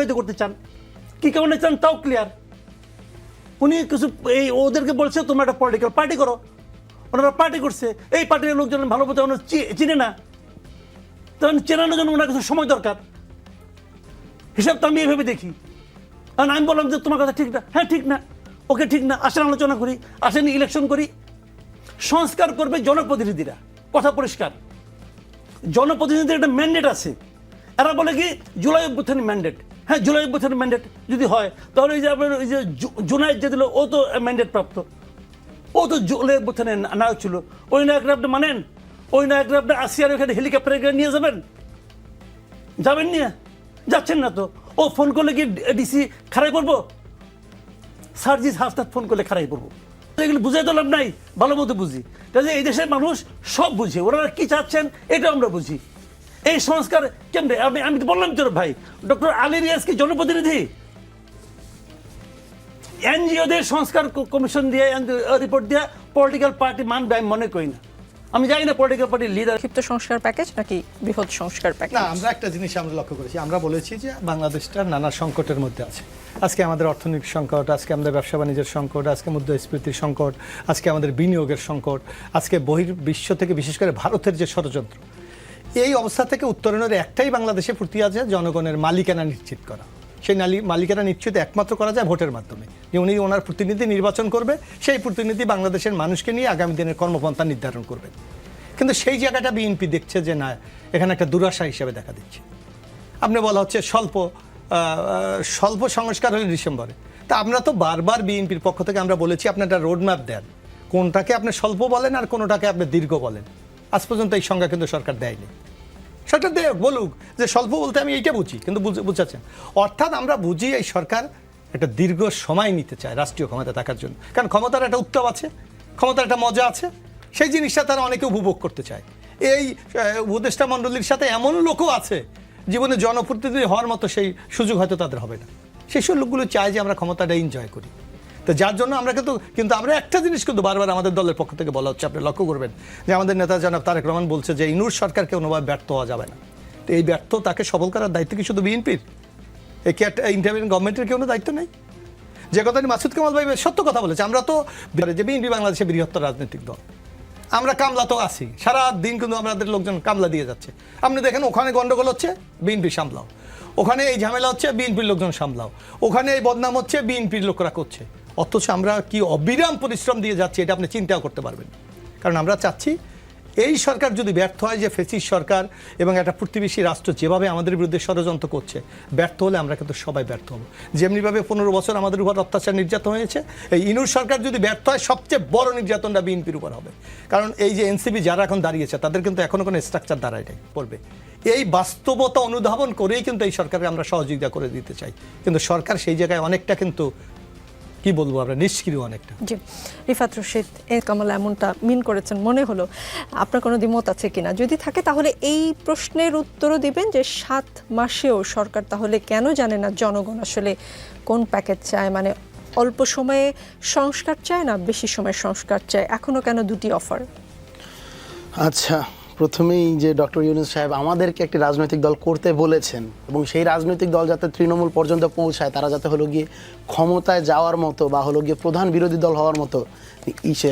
দীর্ঘায়িত করতে চান। কি কারণে চান তাও ক্লিয়ার উনি কিছু এই ওদেরকে বলছে, তোমরা একটা পলিটিক্যাল পার্টি করো। ওনারা পার্টি করছে। এই পার্টির লোকজন ভালো মতো ওনারা চিনে না। তখন চেনানোর জন্য ওনার কাছে সময় দরকার। হিসাব তো আমি এইভাবে দেখি। কারণ আমি বললাম যে, তোমার কথা ঠিক না। হ্যাঁ ঠিক না। ওকে ঠিক না। আসেন, আলোচনা করি। আসেন ইলেকশন করি। সংস্কার করবে জনপ্রতিনিধিরা। কথা পরিষ্কার। জনপ্রতিনিধিদের একটা ম্যান্ডেট আছে। এরা বলে কি, জুলাই অভ্যুত্থানের ম্যান্ডেট হ্যাঁ জুলাই অভ্যুত্থানের ম্যান্ডেট যদি হয়, তাহলে এই যে আপনার ওই যে জু- জুনায়েদ যে দিল, ও তো ম্যান্ডেট প্রাপ্ত। ও তো জুলাই না- নায়ক ছিল। ওই নায়করা আপনি মানেন? ওই নায়করা আপনি আসিয়ার ওখানে হেলিকপ্টারে নিয়ে যাবেন? যাবেন নিয়ে? যাচ্ছেন না তো? ও ফোন করলে কি ডিসি খারাই করব? সার্জিস হাফতাব ফোন করলে খারাই করব। এগুলো বুঝাই তো লাভ নাই, ভালো মতো বুঝি। কাজে এই দেশের মানুষ সব বুঝে, ওনারা কি চাচ্ছেন এটা আমরা বুঝি। এই সংস্কার কেমনে? আমি আমি তো বললাম তোর ভাই ডক্টর আলী রিয়াজ কি জনপ্রতিনিধি। এনজিওদের সংস্কার কমিশন দিয়ে রিপোর্ট দিয়ে পলিটিক্যাল পার্টি মানবে আমি মনে করি না। আমি জানি না পলিটিক্যাল পার্টির লিডার ক্ষিপ্ত সংস্কার প্যাকেজ নাকি বৃহৎ সংস্কার প্যাকেজ না আমরা একটা জিনিস আমরা লক্ষ্য করেছি। আমরা বলেছি যে বাংলাদেশটা নানা সংকটের মধ্যে আছে। আজকে আমাদের অর্থনৈতিক সংকট আজকে আমাদের ব্যবসা বাণিজ্যের সংকট আজকে মুদ্রাস্ফীতির সংকট আজকে আমাদের বিনিয়োগের সংকট আজকে বহির বিশ্ব থেকে বিশেষ করে ভারতের যে ষড়যন্ত্র এই অবস্থা থেকে উত্তরণের একটাই বাংলাদেশে ফুর্তি আছে জনগণের মালিকানা নিশ্চিত করা। সেই মালিকানা নিশ্চিত একমাত্র করা যায় ভোটের মাধ্যমে। যে উনি ওনার প্রতিনিধি নির্বাচন করবে, সেই প্রতিনিধি বাংলাদেশের মানুষকে নিয়ে আগামী দিনের কর্মপন্থা নির্ধারণ করবে। কিন্তু সেই জায়গাটা বিএনপি দেখছে যে না, এখানে একটা দুরাশা হিসেবে দেখা দিচ্ছে। আপনি বলা হচ্ছে স্বল্প স্বল্প সংস্কার হলে ডিসেম্বরে। তা আমরা তো বারবার বিএনপির পক্ষ থেকে আমরা বলেছি, আপনি একটা রোডম্যাপ দেন। কোনটাকে আপনি স্বল্প বলেন আর কোনোটাকে আপনি দীর্ঘ বলেন। আজ পর্যন্ত এই সংজ্ঞা কিন্তু সরকার দেয়নি। সরকার দেয় বলুক যে স্বল্প বলতে আমি এইটা বুঝি, কিন্তু বুঝাচ্ছেন অর্থাৎ আমরা বুঝি এই সরকার একটা দীর্ঘ সময় নিতে চায় রাষ্ট্রীয় ক্ষমতা থাকার জন্য। কারণ ক্ষমতার একটা উত্তম আছে, ক্ষমতার একটা মজা আছে, সেই জিনিসটা তারা অনেকে উপভোগ করতে চায়। এই উপদেষ্টা মণ্ডলীর সাথে এমন লোকও আছে, জীবনে জনপ্রতিনিধি হওয়ার মতো সেই সুযোগ হয়তো তাদের হবে না। সেই সব লোকগুলো চায় যে আমরা ক্ষমতাটা এনজয় করি। তো যার জন্য আমরা কিন্তু কিন্তু আমরা একটা জিনিস কিন্তু বারবার আমাদের দলের পক্ষ থেকে বলা হচ্ছে, আপনি লক্ষ্য করবেন যে আমাদের নেতা জনাব তারেক রহমান বলছে যে ইনুর সরকারকে কোনোভাবে ব্যর্থ হওয়া যাবে না। তো এই ব্যর্থ তাকে সবল করার দায়িত্ব কি শুধু বিএনপির? এই ইন্টারভিউ গভর্নমেন্টের কোনো দায়িত্ব নেই? যে কথা মাসুদ কামাল ভাই সত্য কথা বলেছে, আমরা তো যে বিএনপি বাংলাদেশের বৃহত্তর রাজনৈতিক দল, আমরা কামলা তো আছি, সারা দিন কিন্তু আমাদের লোকজন কামলা দিয়ে যাচ্ছে। আপনি দেখেন, ওখানে গন্ডগোল হচ্ছে, বিএনপি সামলাও। ওখানে এই ঝামেলা হচ্ছে, বিএনপির লোকজন সামলাও। ওখানে এই বদনাম হচ্ছে, বিএনপির লোকরা করছে। অথচ আমরা কি অবিরাম পরিশ্রম দিয়ে যাচ্ছি, এটা আপনি চিন্তাও করতে পারবেন। কারণ আমরা চাচ্ছি, এই সরকার যদি ব্যর্থ হয় যে ফেসিস সরকার এবং একটা প্রতিবেশী রাষ্ট্র যেভাবে আমাদের বিরুদ্ধে ষড়যন্ত্র করছে, ব্যর্থ হলে আমরা কিন্তু সবাই ব্যর্থ হব। যেমনিভাবে পনেরো বছর আমাদের উপর অত্যাচার নির্যাতন হয়েছে, এই ইনুর সরকার যদি ব্যর্থ হয়, সবচেয়ে বড় নির্যাতনটা বিএনপির উপর হবে। কারণ এই যে এনসিপি যারা এখন দাঁড়িয়েছে তাদের কিন্তু এখনও কোনো স্ট্রাকচার দাঁড়ায় নাই, পড়বে। এই বাস্তবতা অনুধাবন করেই কিন্তু এই সরকারকে আমরা সহযোগিতা করে দিতে চাই। কিন্তু সরকার সেই জায়গায় অনেকটা কিন্তু কি বলব আমরা? নিষ্ক্রিয় অনেকটা। জি। রিফাত রশিদ এ কামাল এমনটা মিন করেছেন মনে হলো আপনার কোনো দ্বিমত আছে কিনা? যদি থাকে তাহলে এই প্রশ্নের উত্তরও দিবেন যে সাত মাসেও সরকার তাহলে কেন জানে না জনগণ আসলে কোন প্যাকেজ চায়? মানে অল্প সময়ে সংস্কার চায় না বেশি সময় সংস্কার চায়? এখনও কেন দুটি অফার? আচ্ছা প্রথমেই যে ডক্টর ইউনুস সাহেব আমাদেরকে একটি রাজনৈতিক দল করতে বলেছেন এবং সেই রাজনৈতিক দল যাতে তৃণমূল পর্যন্ত পৌঁছায়, তারা যাতে হলো গিয়ে ক্ষমতায় যাওয়ার মতো বা হলো গিয়ে প্রধান বিরোধী দল হওয়ার মতো ইসে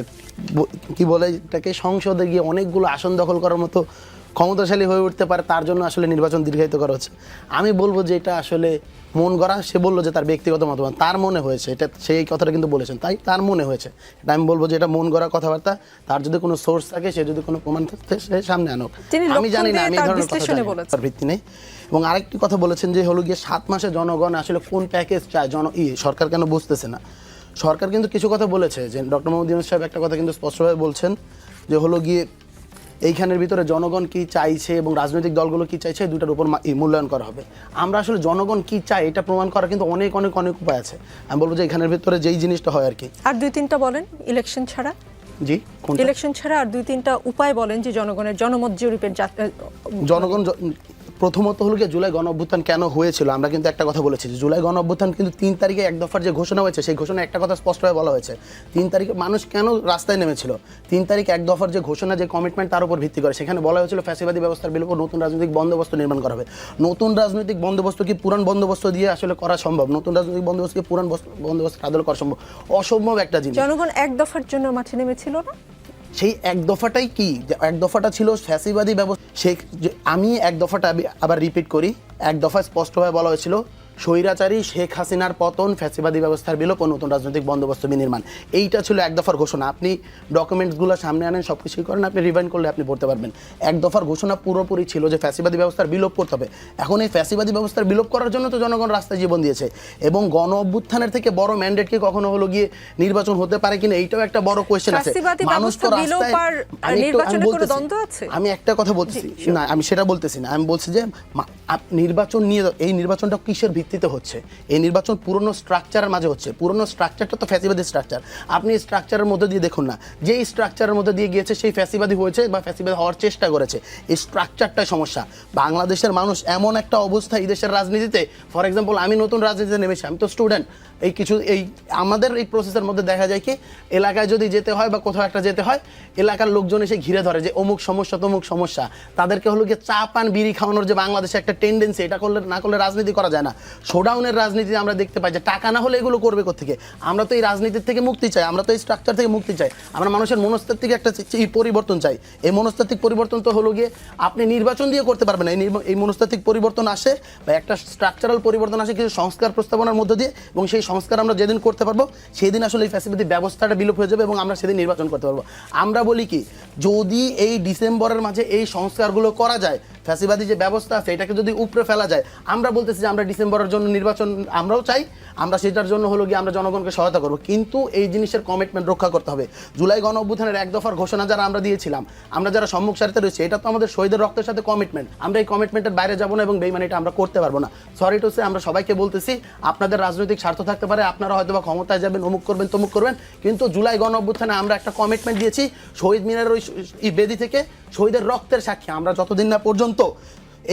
কি বলে এটাকে, সংসদে গিয়ে অনেকগুলো আসন দখল করার মতো ক্ষমতাশালী হয়ে উঠতে পারে, তার জন্য আসলে নির্বাচন দীর্ঘায়িত করা হচ্ছে। আমি বলব যে এটা আসলে মন গড়া সে বলল যে তার ব্যক্তিগত মতামত। তার মনে হয়েছে এটা সেই কথাটা কিন্তু বলেছেন তাই তার মনে হয়েছে। এটা আমি বলব যে এটা মন গড়া কথাবার্তা তার যদি কোনো সোর্স থাকে সে যদি কোনো প্রমাণ থাকে সে সামনে আনুক। আমি জানি না আমি এই ধরনের কথা ভিত্তি নেই। এবং আরেকটি কথা বলেছেন যে হলো গিয়ে সাত মাসে জনগণ আসলে কোন প্যাকেজ চায়? জন ই সরকার কেন বুঝতেছে না? সরকার কিন্তু কিছু কথা বলেছে যে ডক্টর মোহাম্মদ ইউনুস সাহেব একটা কথা কিন্তু স্পষ্টভাবে বলছেন যে হলো গিয়ে এইখানের ভিতরে জনগণ কি চাইছে এবং রাজনৈতিক দলগুলো কি চাইছে এই দুটার উপর মূল্যায়ন করা হবে। আমরা আসলে জনগণ কি চাই এটা প্রমাণ করার কিন্তু অনেক অনেক অনেক উপায় আছে। আমি বলব যে এখানের ভিতরে যেই জিনিসটা হয় আর কি। আর দুই তিনটা বলেন ইলেকশন ছাড়া? জি ইলেকশন ছাড়া আর দুই তিনটা উপায় বলেন যে জনগণের জনমত জরিপের জনগণ প্রথমত হলো গিয়ে জুলাই গণ অভ্যুত্থান কেন হয়েছিল? আমরা কিন্তু একটা কথা বলেছি জুলাই গণ অভ্যুত্থান কিন্তু তিন তারিখে এক দফার যে ঘোষণা হয়েছে, সেই ঘোষণা একটা কথা স্পষ্টভাবে বলা হয়েছে। তিন তারিখে মানুষ কেন রাস্তায় নেমেছিল? তিন তারিখ এক দফার যে ঘোষণা, যে কমিটমেন্ট তার উপর ভিত্তি করে। সেখানে বলা হয়েছিল ফ্যাসিবাদী ব্যবস্থার বিলোপ নতুন রাজনৈতিক বন্দোবস্ত নির্মাণ করা হবে। নতুন রাজনৈতিক বন্দোবস্ত কি পুরান বন্দোবস্ত দিয়ে আসলে করা সম্ভব? নতুন রাজনৈতিক বন্দোবস্ত কি পুরান বস- বন্দোবস্ত আদল করা সম্ভব? অসম্ভব একটা জিনিস। জনগণ এক দফার জন্য মাঠে নেমেছিল না? সেই এক দফাটাই কি? এক দফাটা ছিল ফ্যাসিবাদী ব্যবস্থা, সে আমি এক দফাটা আবার রিপিট করি, এক দফায় স্পষ্টভাবে বলা হয়েছিল স্বৈরাচারী শেখ হাসিনার পতন ফ্যাসিবাদী ব্যবস্থার বিলোপ ও নতুন রাজনৈতিক বন্দোবস্ত বিনির্মাণ। এইটা ছিল এক দফার ঘোষণা। আপনি ডকুমেন্টসগুলো সামনে আনেন সব কিছুই করেন আপনি রিভাইন্ড করলে আপনি পড়তে পারবেন। এক দফার ঘোষণা পুরোপুরি ছিল যে ফ্যাসিবাদী ব্যবস্থার বিলোপ করতে হবে। এখন এই ফ্যাসিবাদী ব্যবস্থার বিলোপ করার জন্য তো জনগণ রাস্তায় জীবন দিয়েছে। এবং গণ অভ্যুত্থানের থেকে বড় ম্যান্ডেট কি কখনো হলো গিয়ে নির্বাচন হতে পারে কিনা এইটাও একটা বড় কোয়েশ্চেন আছে। মানুষ তো রাস্তায় আমি একটা কথা বলতেছি। না আমি সেটা বলতেছি না। আমি বলছি যে নির্বাচন নিয়ে এই নির্বাচনটা কিসের ভিত্তিতে হচ্ছে। এই নির্বাচন পুরনো স্ট্রাকচারের মাঝে হচ্ছে। পুরনো স্ট্রাকচারটা তো ফ্যাসিবাদী স্ট্রাকচার আপনি স্ট্রাকচারের মধ্যে দিয়ে দেখুন না। যেই স্ট্রাকচারের মধ্যে দিয়ে গিয়েছে, সেই ফ্যাসিবাদী হয়েছে বা ফ্যাসিবাদী হওয়ার চেষ্টা করেছে। এই স্ট্রাকচারটাই সমস্যা। বাংলাদেশের মানুষ এমন একটা অবস্থা এই দেশের রাজনীতিতে। ফর এক্সাম্পল আমি নতুন রাজনীতিতে নেমেছি, আমি তো স্টুডেন্ট এই কিছু, এই আমাদের এই প্রসেসের মধ্যে দেখা যায় কি, এলাকায় যদি যেতে হয় বা কোথাও একটা যেতে হয়, এলাকার লোকজন এসে ঘিরে ধরে যে অমুক সমস্যা, তমুক সমস্যা। তাদেরকে হলো গিয়ে চা, পান, বিড়ি খাওয়ানোর যে বাংলাদেশে একটা টেন্ডেন্সি এটা করলে, না করলে রাজনীতি করা যায় না। শোডাউনের রাজনীতি আমরা দেখতে পাই যে টাকা না হলে এগুলো করবে থেকে আমরা তো এই রাজনীতির থেকে মুক্তি চাই, আমরা তো এই স্ট্রাকচার থেকে মুক্তি চাই। আমরা মানুষের মনস্তাত্ত্বিক একটা পরিবর্তন চাই। এই মনস্তাত্ত্বিক পরিবর্তন তো হলো গিয়ে আপনি নির্বাচন দিয়ে করতে পারবেন এই এই মনস্তাত্ত্বিক পরিবর্তন আসে বা একটা স্ট্রাকচারাল পরিবর্তন আসে কিছু সংস্কার প্রস্তাবনার মধ্য দিয়ে এবং সেই সংস্কার আমরা যেদিন করতে পারব সেই দিন আসলে এই ফ্যাসিলিটি ব্যবস্থাটা বিলোপ হয়ে যাবে এবং আমরা সেদিন নির্বাচন করতে পারব। আমরা বলি কি, যদি এই ডিসেম্বরের মাঝে এই সংস্কারগুলো করা যায় ফ্যাসিবাদী যে ব্যবস্থা আছে, এটাকে যদি উপরে ফেলা যায়, আমরা বলতেছি যে আমরা ডিসেম্বরের জন্য নির্বাচন আমরাও চাই, আমরা সেটার জন্য হলো গিয়ে আমরা জনগণকে সহায়তা করব। কিন্তু এই জিনিসের কমিটমেন্ট রক্ষা করতে হবে। জুলাই গণ অভ্যুত্থানের এক দফার ঘোষণা যারা আমরা দিয়েছিলাম, আমরা যারা সম্মুখ সারিতে রয়েছে, এটা তো আমাদের শহীদের রক্তের সাথে কমিটমেন্ট আমরা এই কমিটমেন্টের বাইরে যাব না এবং বেইমানিটা আমরা করতে পারব না। সরি টু সে আমরা সবাইকে বলতেছি, আপনাদের রাজনৈতিক স্বার্থ থাকতে পারে, আপনারা হয়তো বা ক্ষমতায় যাবেন, অমুক করবেন, তমুক করবেন, কিন্তু জুলাই গণ অভ্যুত্থানে আমরা একটা কমিটমেন্ট দিয়েছি, শহীদ মিনারের ওই বেদি থেকে শহীদের রক্তের সাক্ষী। আমরা যতদিন না পর্যন্ত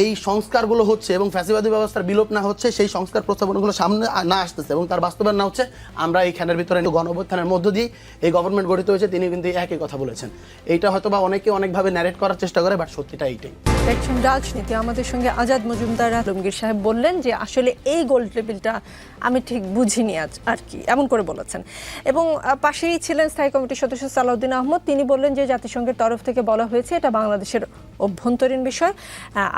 এই সংস্কারগুলো হচ্ছে এবং ফ্যাসিবাদী ব্যবস্থার বিলোপ না হচ্ছে, সেই সংস্কার প্রস্তাবনাগুলো সামনে না আসতেছে এবং তার বাস্তবায়ন না হচ্ছে, আমরা এই এইখানের ভিতরে গণঅভ্যুত্থানের মধ্য দিয়ে এই গভর্নমেন্ট গঠিত হয়েছে, তিনি কিন্তু একই কথা বলেছেন। এইটা হয়তো বা অনেকে অনেকভাবে ন্যারেট করার চেষ্টা করে বাট সত্যিটা এইটাই। দেখছেন রাজনীতি আমাদের সঙ্গে আজাদ মজুমদার আলমগীর সাহেব বললেন যে, আসলে এই গোল্ড টেবিলটা আমি ঠিক বুঝিনি আজ, আর কি, এমন করে বলেছেন। এবং পাশেই ছিলেন স্থায়ী কমিটির সদস্য সালাউদ্দিন আহমদ, তিনি বললেন যে, জাতিসংঘের তরফ থেকে বলা হয়েছে, এটা বাংলাদেশের অভ্যন্তরীণ বিষয়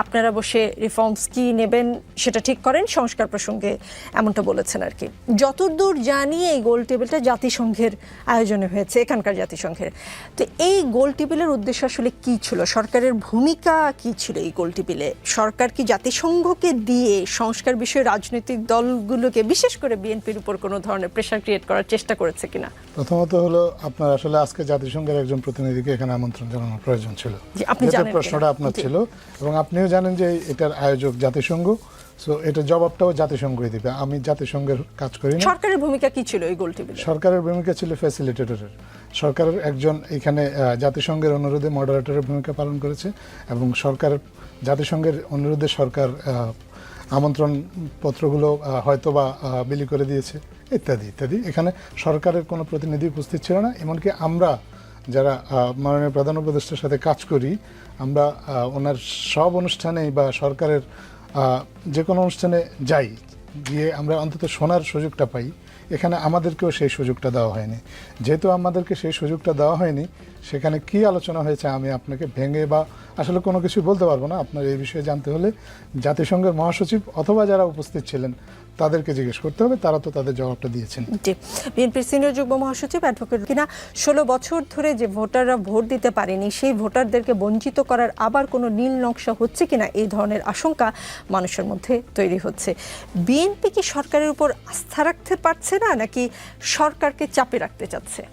আপনারা বসে রিফর্মস কি নেবেন সেটা ঠিক করেন সংস্কার প্রসঙ্গে এমনটা বলেছেন আর কি। যতদূর জানি এই গোল টেবিলটা জাতিসংঘের আয়োজনে হয়েছে এখানকার জাতিসংঘের। তো এই গোল টেবিলের উদ্দেশ্য আসলে কি ছিল? সরকারের ভূমিকা কি ছিল এই গোল টেবিলে সরকার কি জাতিসংঘকে দিয়ে সংস্কার বিষয়ে রাজনৈতিক দলগুলোকে বিশেষ করে বিএনপির উপর কোনো ধরনের প্রেশার ক্রিয়েট করার চেষ্টা করেছে কিনা? প্রথমত হলো আপনার আসলে আজকে জাতিসংঘের একজন প্রতিনিধিকে এখানে আমন্ত্রণ জানানোর প্রয়োজন ছিল। আপনি জানেন। প্রশ্নটা আপনার ছিল এবং আপনিও জানেন যে এটার আয়োজক জাতিসংঘ সো এটার জবাবটাও জাতিসংঘই দিবে। আমি জাতিসংঘের কাজ করি না। সরকারের ভূমিকা কি ছিল এই গোল টেবিলে সরকারের ভূমিকা ছিল ফ্যাসিলিটেটরের সরকারের একজন এখানে জাতিসংঘের অনুরোধে মডারেটরের ভূমিকা পালন করেছে এবং সরকার জাতিসংঘের অনুরোধে সরকার আমন্ত্রণ পত্রগুলো আহ, হয়তো বা বিলি করে দিয়েছে ইত্যাদি ইত্যাদি। এখানে সরকারের কোনো প্রতিনিধি উপস্থিত ছিল না এমনকি আমরা যারা মাননীয় প্রধান উপদেষ্টার সাথে কাজ করি, আমরা ওনার সব অনুষ্ঠানে বা সরকারের যে কোনো অনুষ্ঠানে যাই, গিয়ে আমরা অন্তত শোনার সুযোগটা পাই। এখানে আমাদেরকেও সেই সুযোগটা দেওয়া হয়নি। যেহেতু আমাদেরকে সেই সুযোগটা দেওয়া হয়নি সেখানে কি আলোচনা হয়েছে আমি আপনাকে ভেঙে বা আসলে কোনো কিছু বলতে পারব না। আপনার এই বিষয়ে জানতে হলে জাতিসংঘের মহাসচিব অথবা যারা উপস্থিত ছিলেন, তাদেরকে জিজ্ঞেস করতে হবে। তারা তো তাদের জবাবটা দিয়েছেন। জি। বিএনপির সিনিয়র যুগ্ম মহাসচিব অ্যাডভোকেট কিনা ষোলো বছর ধরে যে ভোটাররা ভোট দিতে পারেনি, সেই ভোটারদেরকে বঞ্চিত করার আবার কোনো নীল নকশা হচ্ছে কিনা, এই ধরনের আশঙ্কা মানুষের মধ্যে তৈরি হচ্ছে। বিএনপি কি সরকারের উপর আস্থা রাখতে পারছে না, নাকি সরকারকে চাপে রাখতে চাচ্ছে?